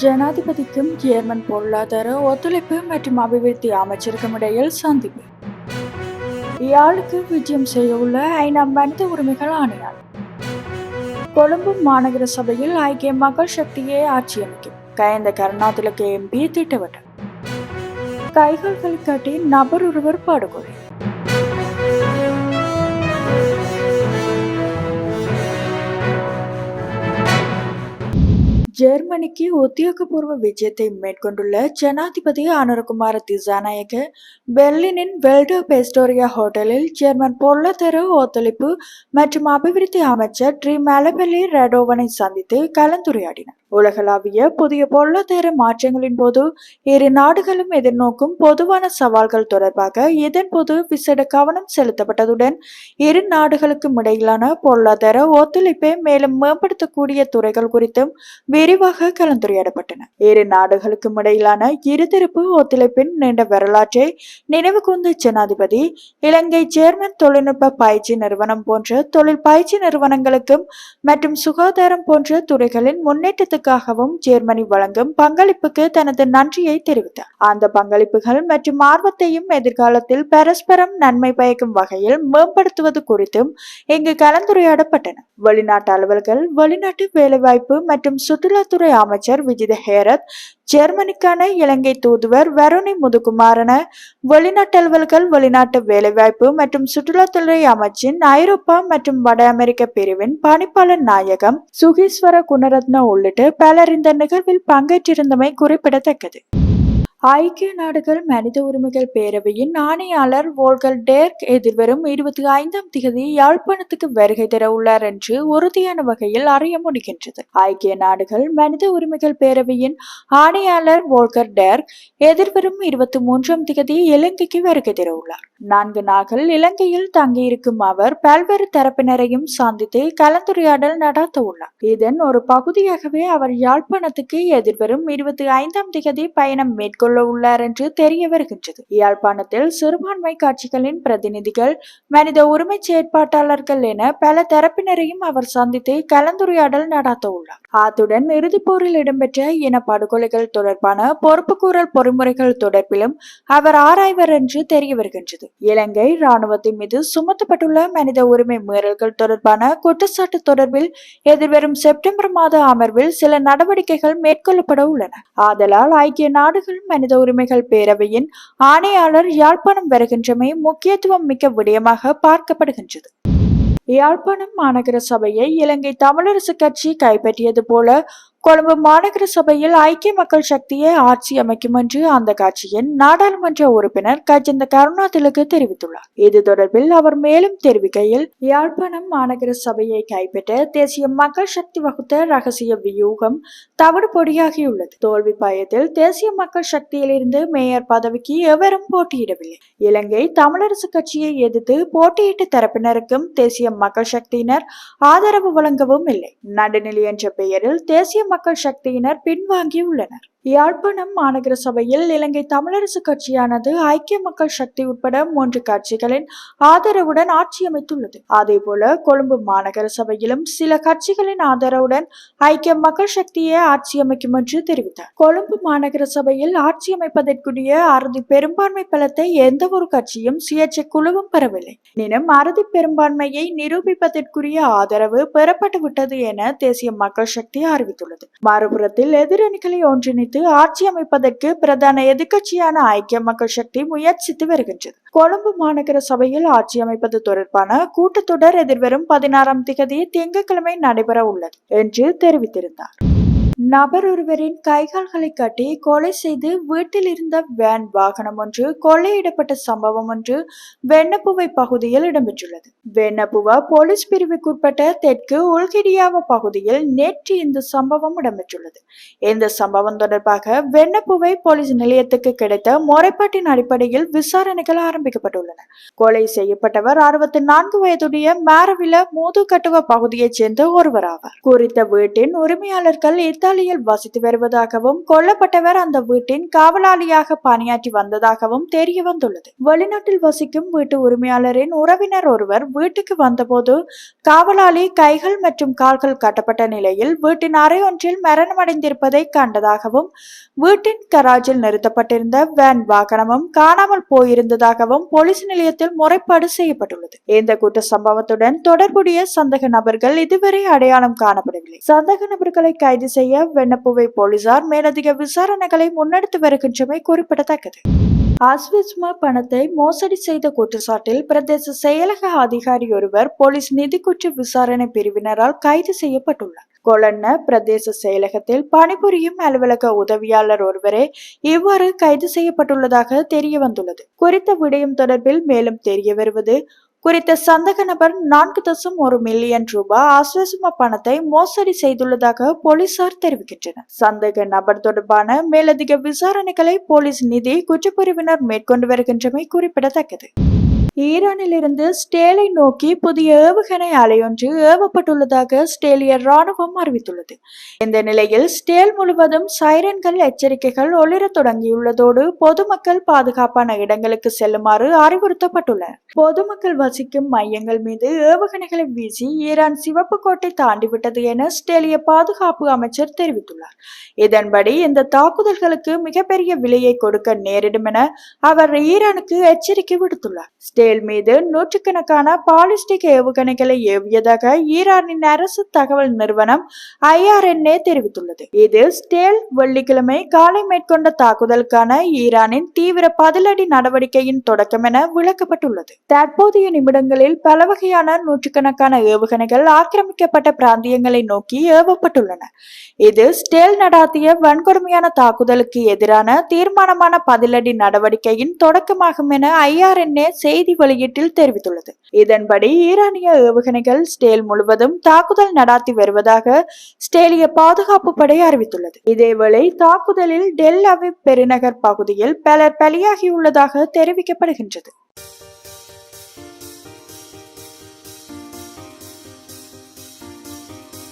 ஜனாதிபதிக்கும் German பொருளாதார ஒத்துழைப்பு மற்றும் அபிவிருத்தி அமைச்சருக்கும் இடையில் சந்திப்பு. யாழுக்கு விஜயம் செய்ய உள்ள ஐநா மனித உரிமைகள் ஆணையாளர் கொழும்பு மாநகர சபையில் ஐக்கிய மக்கள் சக்தியை ஆட்சி அமைக்கும். கயந்த கருணாதிலக்கு எம்பி திட்டவட்டம் கைகள் கட்டி நபர் ஒருவர் படுகொலை ஜெர்மனிக்கு உத்தியோகபூர்வ விஜயத்தை மேற்கொண்டுள்ள ஜனாதிபதி அனுரகுமார திசாநாயக்க பெர்லினின் வெல்டோ பெஸ்டோரியா ஹோட்டலில் ஜெர்மன் பொருளாதார ஒத்துழைப்பு மற்றும் அபிவிருத்தி அமைச்சர் ட்ரீ மலபெல்லி ரெடோவனை சந்தித்து கலந்துரையாடினார். உலகளாவிய புதிய பொருளாதார மாற்றங்களின் போது இரு நாடுகளும் எதிர்நோக்கும் பொதுவான சவால்கள் தொடர்பாக இதன்போது விசேட கவனம் செலுத்தப்பட்டதுடன் இரு நாடுகளுக்கும் இடையிலான பொருளாதார ஒத்துழைப்பை மேலும் மேம்படுத்தக்கூடிய துறைகள் குறித்தும் விரிவாக கலந்துரையாடப்பட்டன. இரு நாடுகளுக்கும் இடையிலான இருதரப்பு ஒத்துழைப்பின் நீண்ட வரலாற்றை நினைவு கூர்ந்த ஜனாதிபதி இலங்கை சேர்மன் தொழில்நுட்ப பயிற்சி நிறுவனம் போன்ற தொழில் பயிற்சி நிறுவனங்களுக்கும் மற்றும் சுகாதாரம் போன்ற துறைகளின் நாட்டுக்காகவும் ஜெர்மனி வழங்கும் பங்களிப்புக்கு தனது நன்றியை தெரிவித்தார். அந்த பங்களிப்புகள் மற்றும் ஆர்வத்தையும் எதிர்காலத்தில் பரஸ்பரம் நன்மை பயக்கும் வகையில் மேம்படுத்துவது குறித்தும் இங்கு கலந்துரையாடப்பட்டன. வெளிநாட்டு அலுவல்கள் வெளிநாட்டு வேலைவாய்ப்பு மற்றும் சுற்றுலாத்துறை அமைச்சர் விஜித ஹேரத் ஜெர்மனிக்கான இலங்கை தூதுவர் வருணி முதுகுமாரன வெளிநாட்டு அலுவல்கள் வெளிநாட்டு வேலைவாய்ப்பு மற்றும் சுற்றுலாத்துறை அமைச்சின் ஐரோப்பா மற்றும் வட அமெரிக்க பிரிவின் பணிப்பாளர் நாயகம் சுகீஸ்வர குணரத்ன உள்ளிட்ட பலர் இந்த நிகழ்வில் பங்கேற்றிருந்தமை குறிப்பிடத்தக்கது. ஐக்கிய நாடுகள் மனித உரிமைகள் பேரவையின் ஆணையாளர் வோல்கர் டேர்க் எதிர்வரும் இருபத்தி ஐந்தாம் திகதி யாழ்ப்பாணத்துக்கு வருகை தர உள்ளார் என்று உறுதியான வகையில் அறிய முடிகின்றது. ஐக்கிய நாடுகள் மனித உரிமைகள் பேரவையின் ஆணையாளர் வோல்கர் டேர்க் எதிர்வரும் இருபத்தி மூன்றாம் திகதி இலங்கைக்கு வருகை தர உள்ளார். நான்கு நாட்கள் இலங்கையில் தங்கியிருக்கும் அவர் பல்வேறு தரப்பினரையும் சந்தித்து கலந்துரையாடல் நடத்த உள்ளார் இதன் ஒரு பகுதியாகவே அவர் யாழ்ப்பாணத்துக்கு எதிர்வரும் இருபத்தி ஐந்தாம் திகதி பயணம் மேற்கொள்ள உள்ளார் என்று தெரிய வருகின்றது. யாழ்ப்பாணத்தில் சிறுபான்மை கட்சிகளின் பிரதிநிதிகள் மனித உரிமை செயற்பாட்டாளர்கள் என பல தரப்பினரையும் அவர் சந்தித்து கலந்துரையாடல் நடத்த உள்ளார் அத்துடன் இறுதிப்போரில் இடம்பெற்ற இன படுகொலைகள் தொடர்பான பொறுப்புக்கூறல் பொறிமுறைகள் தொடர்பிலும் அவர் ஆராய்வர் என்று தெரிய வருகின்றது. இலங்கை ராணுவத்தின் மீது சுமத்தப்பட்டுள்ள மனித உரிமை மீறல்கள் தொடர்பான குற்றச்சாட்டு தொடர்பில் எதிர்வரும் செப்டம்பர் மாத அமர்வில் சில நடவடிக்கைகள் மேற்கொள்ளப்பட உள்ளன. ஆதலால் ஐக்கிய நாடுகள் மனித உரிமைகள் பேரவையின் ஆணையாளர் யாழ்ப்பாணம் வருகின்றமை முக்கியத்துவம் மிக்க விடயமாக பார்க்கப்படுகின்றது. யாழ்ப்பாணம் மாநகர சபையை இலங்கை தமிழரசு கட்சி கைப்பற்றியது போல கொழும்பு மாநகர சபையில் ஐக்கிய மக்கள் சக்தியை ஆட்சி அமைக்கும் என்று அந்த கட்சியின் நாடாளுமன்ற உறுப்பினர் கஜந்த கருணாதிலக்கு தெரிவித்துள்ளார். இது தொடர்பில் அவர் மேலும் தெரிவிக்கையில் யாழ்ப்பாணம் மாநகர சபையை கைப்பற்ற தேசிய மக்கள் சக்தி வகுத்த ரகசிய வியூகம் தவிடு பொடியாகியுள்ளது. தோல்வி பயத்தில் தேசிய மக்கள் சக்தியிலிருந்து மேயர் பதவிக்கு எவரும் போட்டியிடவில்லை. இலங்கை தமிழரசு கட்சியை எதிர்த்து போட்டியிட்ட தரப்பினருக்கும் தேசிய மக்கள் சக்தியினர் ஆதரவு வழங்கவும் இல்லை. நடுநிலை என்ற பெயரில் தேசிய மக்கள் சக்தியினர் பின்வாங்கியுள்ளனர். யாழ்ப்பாணம் மாநகர சபையில் இலங்கை தமிழரசு கட்சியானது ஐக்கிய மக்கள் சக்தி உட்பட மூன்று கட்சிகளின் ஆதரவுடன் ஆட்சி அமைத்துள்ளது. அதேபோல கொழும்பு மாநகர சபையிலும் சில கட்சிகளின் ஆதரவுடன் ஐக்கிய மக்கள் சக்தியை ஆட்சி அமைக்கும் என்று தெரிவித்தார். கொழும்பு மாநகர சபையில் ஆட்சி அமைப்பதற்குரிய அறுதி பெரும்பான்மை பலத்தை எந்த ஒரு கட்சியும் சுயேட்சை குழுவும் பெறவில்லை. எனினும் அறுதி பெரும்பான்மையை நிரூபிப்பதற்குரிய ஆதரவு பெறப்பட்டுவிட்டது என தேசிய மக்கள் சக்தி அறிவித்துள்ளது. மறுபுறத்தில் எதிரணிகளை ஒன்றிணைத்து வைத்து ஆட்சி அமைப்பதற்கு பிரதான எதிர்க்கட்சியான ஐக்கிய மக்கள் சக்தி முயற்சித்து வருகின்றது. கொழும்பு மாநகர சபையில் ஆட்சி அமைப்பது தொடர்பான கூட்டத்தொடர் எதிர்வரும் பதினாறாம் திகதி திங்கட்கிழமை நடைபெற உள்ளது என்று தெரிவித்திருந்தார். நபர் ஒருவரின் கைகால்களை கட்டி கொலை செய்து வீட்டில் இருந்த வேன் வாகனம் ஒன்று கொள்ளையிடப்பட்ட சம்பவம் ஒன்று வெண்ணப்புவை பகுதியில் இடம்பெற்றுள்ளது. வெண்ணப்புவா போலீஸ் பிரிவுக்குட்பட்ட தெற்கு உள்கிடியாவ பகுதியில் நேற்று இந்த சம்பவம் இடம்பெற்றுள்ளது. இந்த சம்பவம் தொடர்பாக வெண்ணப்புவை போலீஸ் நிலையத்துக்கு கிடைத்த முறைப்பாட்டின் அடிப்படையில் விசாரணைகள் ஆரம்பிக்கப்பட்டுள்ளன. கொலை செய்யப்பட்டவர் அறுபத்தி நான்கு வயதுடைய மேரவில மூதுகட்டுவ பகுதியைச் சேர்ந்த ஒருவர் ஆவார் குறித்த வீட்டின் உரிமையாளர்கள் இத்தாலியில் வசித்து வருவதாகவும் கொல்லப்பட்டவர் அந்த வீட்டின் காவலாளியாக பணியாற்றி வந்ததாகவும் தெரிய வந்துள்ளது. வெளிநாட்டில் வசிக்கும் வீட்டு உரிமையாளரின் உறவினர் ஒருவர் வீட்டுக்கு வந்தபோது காவலாளி கைகள் மற்றும் கால்கள் கட்டப்பட்ட நிலையில் வீட்டின் அறை ஒன்றில் மரணமடைந்திருப்பதை கண்டதாகவும் வீட்டின் கராஜில் நிறுத்தப்பட்டிருந்த வேன் வாகனமும் காணாமல் போயிருந்ததாகவும் போலீஸ் நிலையத்தில் முறைப்பாடு செய்யப்பட்டுள்ளது. இந்த குற்ற சம்பவத்துடன் தொடர்புடைய சந்தக நபர்கள் இதுவரை அடையாளம் காணப்படவில்லை. சந்தக நபர்களை கைது செய்ய வெண்ணப்புவை போலீசார் மேலதிக விசாரணைகளை முன்னெடுத்து வருகின்றமை குறிப்பிடத்தக்கது. ஆஸ்விஸ்மா பணத்தை மோசடி செய்த குற்றச்சாட்டில் பிரதேச செயலக அதிகாரி ஒருவர் போலீஸ் நிதி குற்ற விசாரணை பிரிவினரால் கைது செய்யப்பட்டுள்ளார். கொலன்ன பிரதேச செயலகத்தில் பணிபுரியும் அலுவலக உதவியாளர் ஒருவரே இவ்வாறு கைது செய்யப்பட்டுள்ளதாக தெரிய வந்துள்ளது குறித்த விடயம் தொடர்பில் மேலும் தெரிய வருவது குறித்த சந்தக நபர் நான்கு தசம் ஒரு மில்லியன் ரூபாய் ஆஸ்வாசம பணத்தை மோசடி செய்துள்ளதாக போலீசார் தெரிவிக்கின்றனர். சந்தேக நபர் தொடர்பான மேலதிக விசாரணைகளை போலீஸ் நிதி குற்றப்பிரிவினர் மேற்கொண்டு வருகின்றமை குறிப்பிடத்தக்கது. ஈரானிலிருந்து ஸ்டேலை நோக்கி புதிய ஏவுகணை அலையொன்று ஏவப்பட்டுள்ளதாக ஸ்டேலிய ராணுவம் அறிவித்துள்ளது. இந்த நிலையில் ஸ்டேல் முழுவதும் சைரன்கள் எச்சரிக்கைகள் ஒளிரத் தொடங்கியுள்ளதோடு பொதுமக்கள் பாதுகாப்பான இடங்களுக்கு செல்லுமாறு அறிவுறுத்தப்பட்டுள்ளனர் பொதுமக்கள் வசிக்கும் மையங்கள் மீது ஏவுகணைகளை வீசி ஈரான் சிவப்பு கோட்டை தாண்டிவிட்டது என ஸ்டேலிய பாதுகாப்பு அமைச்சர் தெரிவித்துள்ளார். இதன்படி இந்த தாக்குதல்களுக்கு மிகப்பெரிய விலையை கொடுக்க நேரிடும் என அவர் ஈரானுக்கு எச்சரிக்கை விடுத்துள்ளார். இஸ்ரேல் மீது நூற்றுக்கணக்கான பாலிஸ்டிக் ஏவுகணைகளை ஏவியதாக ஈரானின் அரசு தகவல் நிறுவனம் ஐஆர்என்ஏ தெரிவித்துள்ளது. இது ஸ்டேல் வெள்ளிக்கிழமை காலை மேற்கொண்ட தாக்குதலுக்கான ஈரானின் தீவிர பதிலடி நடவடிக்கையின் தொடக்கம் என விளக்கப்பட்டுள்ளது. தற்போதைய நிமிடங்களில் பல வகையான நூற்றுக்கணக்கான ஏவுகணைகள் ஆக்கிரமிக்கப்பட்ட பிராந்தியங்களை நோக்கி ஏவப்பட்டுள்ளன. இது ஸ்டேல் நடாத்திய வன்கொடுமையான தாக்குதலுக்கு எதிரான தீர்மானமான பதிலடி நடவடிக்கையின் தொடக்கமாகும் என ஐஆர்என்ஏ செய்தி வெளியீட்டில் தெரிவித்துள்ளது. இதன்படி ஈரானிய ஏவுகணைகள் ஸ்டேல் முழுவதும் தாக்குதல் நடாத்தி வருவதாக ஸ்டேலிய பாதுகாப்பு படை அறிவித்துள்ளது. இதேவேளை தாக்குதலில் டெல் அவி பெருநகர் பகுதியில் பலர் பலியாகியுள்ளதாக தெரிவிக்கப்படுகின்றது.